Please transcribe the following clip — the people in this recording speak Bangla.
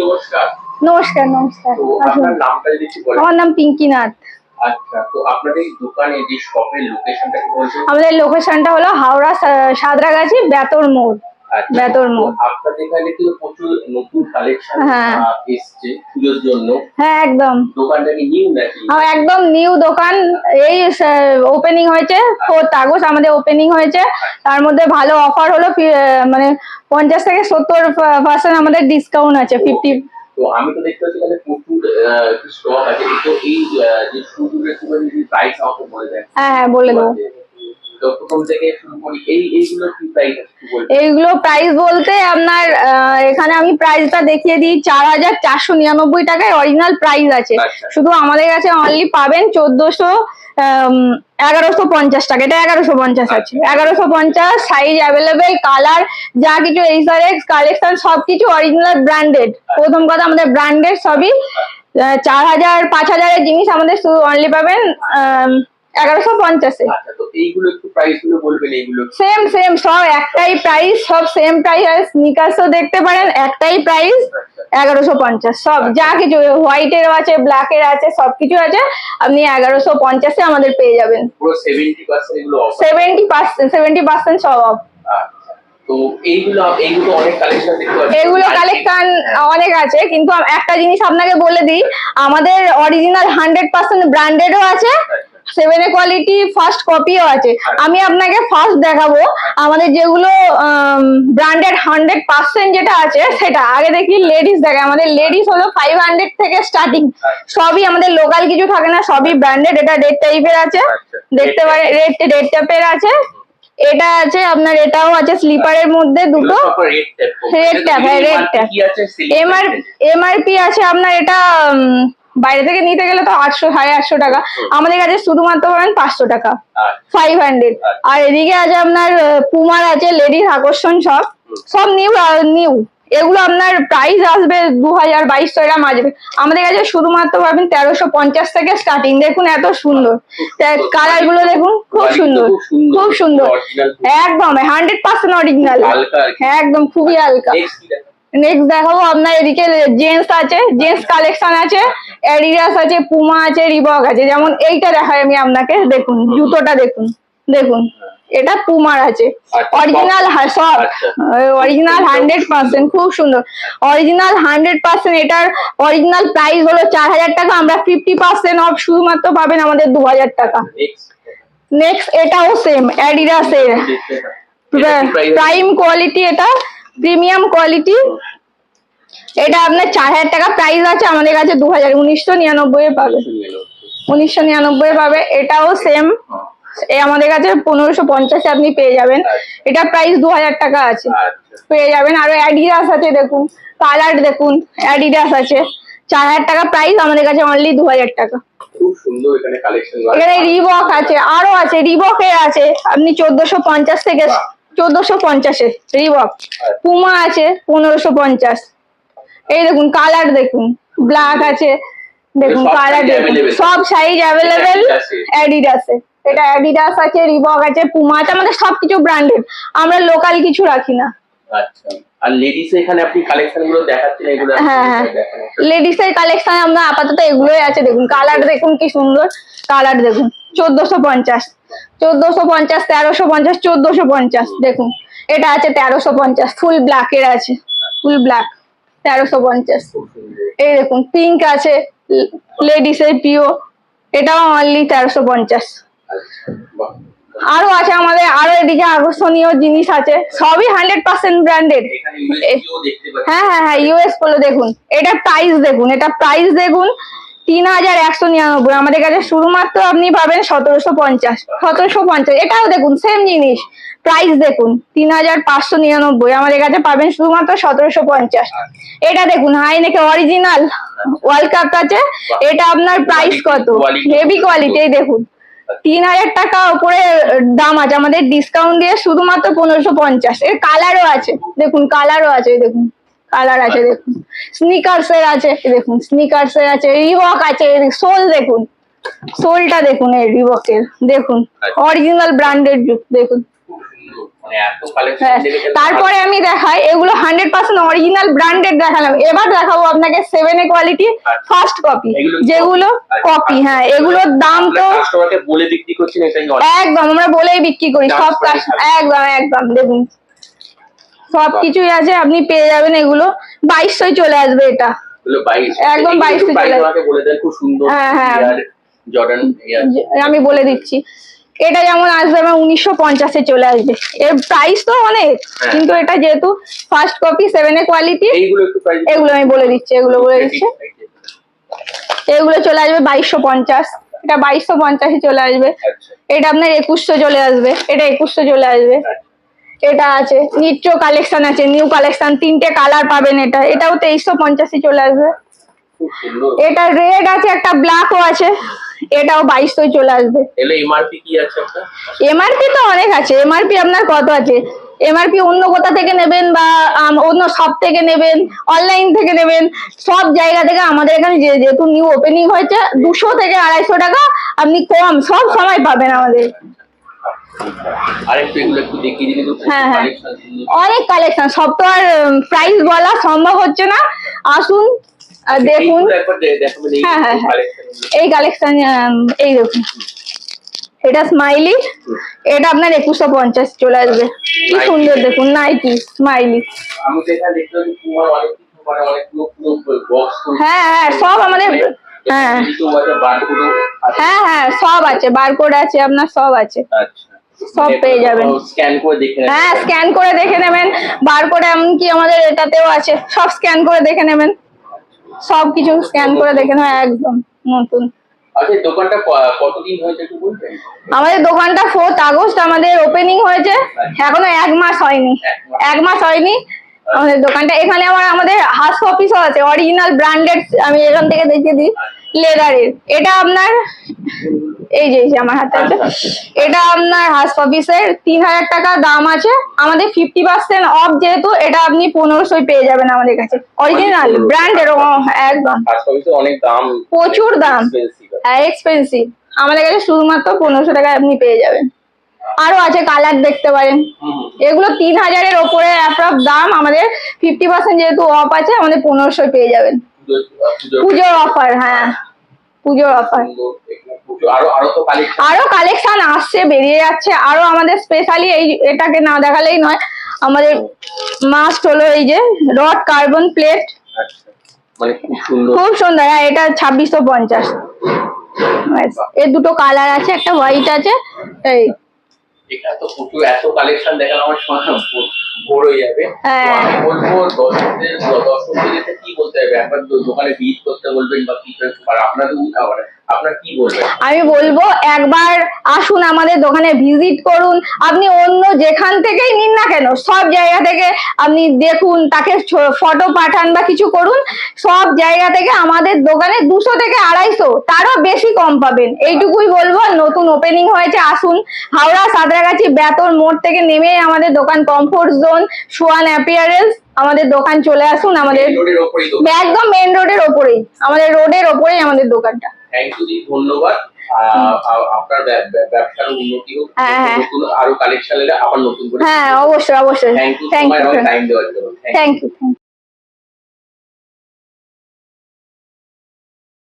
নমস্কার। নমস্কার আমার নাম পিঙ্কি নাথ আচ্ছা তো আপনাদের দোকানে যে শপের লোকেশনটা কি বলছেন আমাদের লোকেশনটা হলো হাওড়া সা- সাঁতরাগাছি বেতর মোড়। আচ্ছা, বেতর তো আপনাদের এখানে কিন্তু প্রচুর নতুন কালেকশন এসছে পুজোর জন্য। হ্যাঁ একদম। দোকানটা কি নিউ নাকি? আমার একদম নিউ দোকান। এই ওপেনিং হয়েছে ফোর্থ আগস্ট আমাদের ওপেনিং হয়েছে। তার মধ্যে ভালো অফার হলো মানে পঞ্চাশ থেকে সত্তর পার্সেন্ট আমাদের ডিসকাউন্ট আছে ফিফটি তো আমি তো দেখতে পাচ্ছি এখানে প্রচুর স্টক আছে। তো এই যে শুগুলো প্রাইস আমাকে বলে দেন হ্যাঁ হ্যাঁ বলে দেবো। এইগুলো প্রাইস বলতে আপনার এখানে আমি প্রাইসটা দেখিয়ে দিই চার হাজার চারশো নিরানব্বই টাকায় অরিজিনাল প্রাইস আছে। আচ্ছা। শুধু আমাদের কাছে অনলি পাবেন চোদ্দশো এগারোশো পঞ্চাশ টাকা। এটা এগারোশো পঞ্চাশ আছে। এগারোশো পঞ্চাশ সাইজ অ্যাভেলেবেল কালার যা কিছু এইসার এক্স কালেকশন সবকিছু অরিজিনাল ব্র্যান্ডেড প্রথম কথা আমাদের ব্র্যান্ডেড সবই চার হাজার পাঁচ হাজারের জিনিস আমাদের শুধু অনলি পাবেন এগারোশো পঞ্চাশে। আচ্ছা এইগুলো একটু প্রাইসগুলো বলবেন এইগুলো। সেম সেম সব একটাই প্রাইস সব সেম প্রাইস আর স্নিকার্সও দেখতে পারেন একটাই প্রাইস এগারোশো পঞ্চাশ। সব যা কিছু আছে ব্ল্যাকের আছে সবকিছু আছে আপনি এগারোশো পঞ্চাশে আমাদের পেয়ে যাবেন। সেভেন্টি পার্সেন্ট সেভেন্টি পার্সেন্ট সব অফ আচ্ছা এগুলো কালেকশন অনেক আছে কিন্তু একটা জিনিস আপনাকে বলে দিই আমাদের অরিজিনাল হান্ড্রেড পার্সেন্ট ব্র্যান্ডেডও আছে সেভেন এ কোয়ালিটি ফার্স্ট কপিও আছে। আমি আপনাকে ফার্স্ট দেখাবো। আমাদের যেগুলো ব্র্যান্ডেড হান্ড্রেড পার্সেন্ট যেটা আছে সেটা। আগে দেখি লেডিস দেখে আমাদের লেডিস হলো ফাইভ হান্ড্রেড থেকে স্টার্টিং সবই আমাদের লোকাল কিছু থাকে না সবই ব্র্যান্ডেড এটা রেড টাইপের আছে। আচ্ছা। দেখতে পারেন রেড রেড টাইপের আছে। এটা আছে আপনার এটাও আছে স্লিপারের মধ্যে দুটো। রেড ট্যাপ হ্যাঁ রেড ট্যাপ এমআরপি আছে। আপনার এটা বাইরে থেকে নিতে গেলে তো আটশো সাড়ে আটশো টাকা। আমাদের কাছে শুধুমাত্র পাবেন পাঁচশো টাকা। ফাইভ হান্ড্রেড আর এদিকে আছে আপনার পুমার আছে লেডিস আকর্ষণ সব সব নিউ নিউ এগুলো আপনার প্রাইস আসবে দু হাজার বাইশশো এরকম আসবে আমাদের কাছে শুধুমাত্র পাবেন তেরোশো পঞ্চাশ থেকে স্টার্টিং দেখুন এত সুন্দর। কালারগুলো দেখুন খুব সুন্দর। খুব সুন্দর। একদম হান্ড্রেড পার্সেন্ট অরিজিনাল একদম খুবই হালকা। নেক্সট দেখাবো আপনার এদিকে জেন্টস আছে জেন্টস কালেকশন আছে অ্যাডিডাস আছে পুমা আছে রিবক আছে। যেমন এইটা দেখাই আমি আপনাকে দেখুন জুতোটা দেখুন দেখুন। এটা পুমার আছে। অরিজিনাল সব আচ্ছা। অরিজিনাল হান্ড্রেড পার্সেন্ট খুব সুন্দর। অরিজিনাল হান্ড্রেড পার্সেন্ট এটার অরিজিনাল প্রাইস হলো চার হাজার টাকা আমরা ফিফটি পার্সেন্ট অফ শুধুমাত্র পাবেন আমাদের দু হাজার টাকা। নেক্সট এটাও সেম অ্যাডিডাসের প্রাইম কোয়ালিটি এটা। Premium quality. এটা আপনার চার হাজার টাকা প্রাইস আছে আমাদের কাছে দু হাজার। উনিশশো নিরানব্বই পাবে। উনিশশো নিরানব্বই পাবে। এটাও সেম এই আমাদের কাছে পনেরোশো পঞ্চাশে আপনি পেয়ে যাবেন। এটা প্রাইস দু হাজার টাকা আছে। পেয়ে যাবেন। আরও অ্যাডিডাস আছে দেখুন। কালার দেখুন। অ্যাডিডাস আছে। চার হাজার টাকা প্রাইস আমাদের কাছে অনলি দু হাজার টাকা। এখানে রিবক আছে। আরও আছে। রিবকের আছে। আপনি চোদ্দশো পঞ্চাশ থেকে চোদ্দশো পঞ্চাশে রিবক পুমা আছে পনেরোশো পঞ্চাশ। এই দেখুন কালার দেখুন ব্ল্যাক আছে দেখুন কালার দেখুন সব সাইজ অ্যাভেলেবেল। অ্যাডিডাসে এটা অ্যাডিডাস আছে রিবক আছে পুমা আছে আমাদের সবকিছু ব্র্যান্ডেড আমরা লোকাল কিছু রাখি না। আচ্ছা। আর লেডিস এখানে আপনি কালেকশনগুলো দেখাচ্ছেন এগুলো হ্যাঁ হ্যাঁ। লেডিস এর কালেকশন আমরা আপাতত এগুলোই আছে দেখুন কালার দেখুন কি সুন্দর। কালার দেখুন। চোদ্দশো পঞ্চাশ। চোদ্দশো পঞ্চাশ তেরোশো পঞ্চাশ চোদ্দশো পঞ্চাশ। দেখুন এটা আছে তেরোশো পঞ্চাশ। ফুল ব্ল্যাকের আছে। ফুল ব্ল্যাক তেরোশো পঞ্চাশ। এই দেখুন পিঙ্ক আছে লেডিস এর পিও এটাও অনলি তেরোশো পঞ্চাশ। আরও আছে আমাদের আরও এদিকে আকর্ষণীয় জিনিস আছে। সবই হান্ড্রেড পার্সেন্ট ব্র্যান্ডেড হ্যাঁ হ্যাঁ হ্যাঁ ইউএস পোলো দেখুন। এটা প্রাইস দেখুন এটা প্রাইস দেখুন। তিন হাজার একশো নিরানব্বই। আমাদের কাছে শুধুমাত্র আপনি পাবেন সতেরোশো পঞ্চাশ। সতেরোশো পঞ্চাশ। এটাও দেখুন সেম জিনিস। প্রাইস দেখুন তিন হাজার পাঁচশো নিরানব্বই। আমাদের কাছে পাবেন শুধুমাত্র সতেরোশো পঞ্চাশ। এটা দেখুন হাইনেকে অরিজিনাল ওয়ার্ল্ড কাপ আছে। এটা আপনার প্রাইস কত? হেভি কোয়ালিটি দেখুন। তিন হাজার টাকা উপরে দাম আছে। আমাদের ডিসকাউন্ট দিয়ে শুধুমাত্র পনেরোশো পঞ্চাশ। এর কালারও আছে। দেখুন কালারও আছে দেখুন। কালার আছে দেখুন। স্নিকার্স এর আছে দেখুন স্নিকার্স এর আছে রিবক আছে সোল দেখুন সোলটা দেখুন। এই রিবকের দেখুন। আচ্ছা। অরিজিনাল ব্র্যান্ডেড দেখুন। খুব সুন্দর মানে হ্যাঁ, তারপরে আমি দেখাই এগুলো হান্ড্রেড পার্সেন্ট অরিজিনাল ব্র্যান্ডেড দেখালাম। এবার দেখাবো আপনাকে সেভেন এ কোয়ালিটি আচ্ছা। ফার্স্ট কপি যেগুলো আচ্ছা। কপি হ্যাঁ এগুলোর দাম তো একদম আমরা বলেই বিক্রি করি সব একদম একদম দেখুন। সব কিছুই আছে আপনি পেয়ে যাবেন এগুলো। বাইশশোই চলে আসবে এটা। একদম এগুলো 22 একটু চলে আসবে। হ্যাঁ, হ্যাঁ। আমি বলে দিচ্ছি। এটা যেমন আসবে আমার উনিশশো পঞ্চাশে চলে আসবে। এর প্রাইস তো অনেক হ্যাঁ। কিন্তু এটা যেহেতু first copy seven A quality এগুলো আমি বলে দিচ্ছি এগুলো বলে দিচ্ছি। এগুলো চলে আসবে বাইশশো পঞ্চাশ। এটা বাইশশো পঞ্চাশে চলে আসবে। আচ্ছা। এটা আপনার একুশশো চলে আসবে। এটা একুশশো চলে আসবে। আচ্ছা। এটা আছে নিত্য কালেকশন আছে নিউ কালেকশন তিনটে কালার পাবেন এটা। এটাও তেইশশো পঞ্চাশে চলে আসবে। এটা রেড আছে একটা ব্ল্যাকও আছে এটাও বাইশশো চলে আসবে। এমআরপি তো অনেক আছে। এমআরপি আপনার কত আছে? এমআরপি অন্য কোথা থেকে নেবেন বা অন্য শপ থেকে নেবেন অনলাইন থেকে নেবেন সব জায়গা থেকে আমাদের এখানে যে যেহেতু নিউ ওপেনিং হয়েছে দুশো থেকে আড়াইশো টাকা আপনি কম সব সময় পাবেন আমাদের। অনেক কালেকশন সব তো আর প্রাইস বলা সম্ভব হচ্ছে না। আসুন আর দেখুন। হ্যাঁ, হ্যাঁ, হ্যাঁ। এই কালেকশন এই দেখুন। এটা স্মাইলি এটা আপনার একুশশো পঞ্চাশ চলে আসবে। কি সুন্দর দেখুন নাইকি স্মাইলি মানে হ্যাঁ হ্যাঁ সব আমাদের হ্যাঁ। হ্যাঁ। হ্যাঁ সব আছে বারকোড আছে আপনার সব আছে। আচ্ছা। সব পেয়ে যাবেন। স্ক্যান করে দেখে। হ্যাঁ স্ক্যান করে দেখে নেবেন। বারকোড এমনকি আমাদের এটাতেও আছে। সব স্ক্যান করে দেখে নেবেন। সব কিছু স্ক্যান করে দেখে নেবেন। একদম। নতুন। আচ্ছা দোকানটা কতদিন হয়েছে একটু বলবেন? আমাদের দোকানটা ফোর্থ আগস্ট। আমাদের ওপেনিং হয়েছে। এখনও এক মাস হয়নি। এক মাস হয়নি। আমাদের দোকানটা এখানে আমার আমাদের হাস অফিসও আছে অরিজিনাল ব্র্যান্ডেড আমি এখান থেকে দেখিয়ে দিই লেদারের এটা আপনার এই যে আমার হাতে আছে। এটা আপনার হাস অফিসের তিন হাজার টাকা দাম আছে। আমাদের ফিফটি পার্সেন্ট অফ যেহেতু এটা আপনি পনেরোশোই পেয়ে যাবেন আমাদের কাছে। অরিজিনাল ব্র্যান্ডের একদম। আর অনেক দাম প্রচুর দাম। হ্যাঁ এক্সপেন্সিভ আমাদের কাছে শুধুমাত্র পনেরোশো টাকায় আপনি পেয়ে যাবেন। আরও আছে কালার দেখতে পারেন। এগুলো তিন হাজারের ওপরে দাম আমাদের ফিফটি পার্সেন্ট যেহেতু অফ আছে আমাদের পনেরোশো পেয়ে যাবেন। পুজোর অফার হ্যাঁ। পুজোর অফার আরও কালেকশন আসছে বেরিয়ে যাচ্ছে। আরও আমাদের স্পেশালি এই এটাকে না দেখালেই নয় আমাদের মাস্ট হলো এই যে রড কার্বন প্লেট খুব সুন্দর। খুব সুন্দর হ্যাঁ এটা ছাব্বিশশো পঞ্চাশ। এর দুটো কালার আছে একটা হোয়াইট আছে এই এখানে তো প্রচুর এত কালেকশন দেখালে আমার সময় ভোর হয়ে যাবে। হ্যাঁ। আমি বলব দর্শকদের দর্শকদের কি বলতে হবে একবার দোকানে ভিজিট করতে বলবেন বা কি আর আপনাদের মানে আমি বলব একবার আসুন আমাদের দোকানে ভিজিট করুন। আপনি অন্য যেখান থেকেই নিন না কেন সব জায়গা থেকে আপনি দেখুন তাকে ফটো পাঠান বা কিছু করুন। সব জায়গা থেকে আমাদের দোকানে দুশো থেকে আড়াইশো তারও বেশি কম পাবেন। এইটুকুই বলব নতুন ওপেনিং হয়েছে আসুন। হাওড়া সাঁতরাগাছি বেতর মোড় থেকে নেমে আমাদের দোকান কমফোর্ট জোন সুয়ান অ্যাপিয়ারেন্স আমাদের দোকান চলে আসুন আমাদের একদম মেন রোডের ওপরেই আমাদের রোডের ওপরেই আমাদের দোকানটা। থ্যাংক ইউ ধন্যবাদ। আপনার ব্যব- ব্যব- ব্যবসার উন্নতি হোক হ্যাঁ, হ্যাঁ। নতুন আরও কালেকশন এলে আবার নতুন করে হ্যাঁ অবশ্যই অবশ্যই। Thank you thank you. Thank you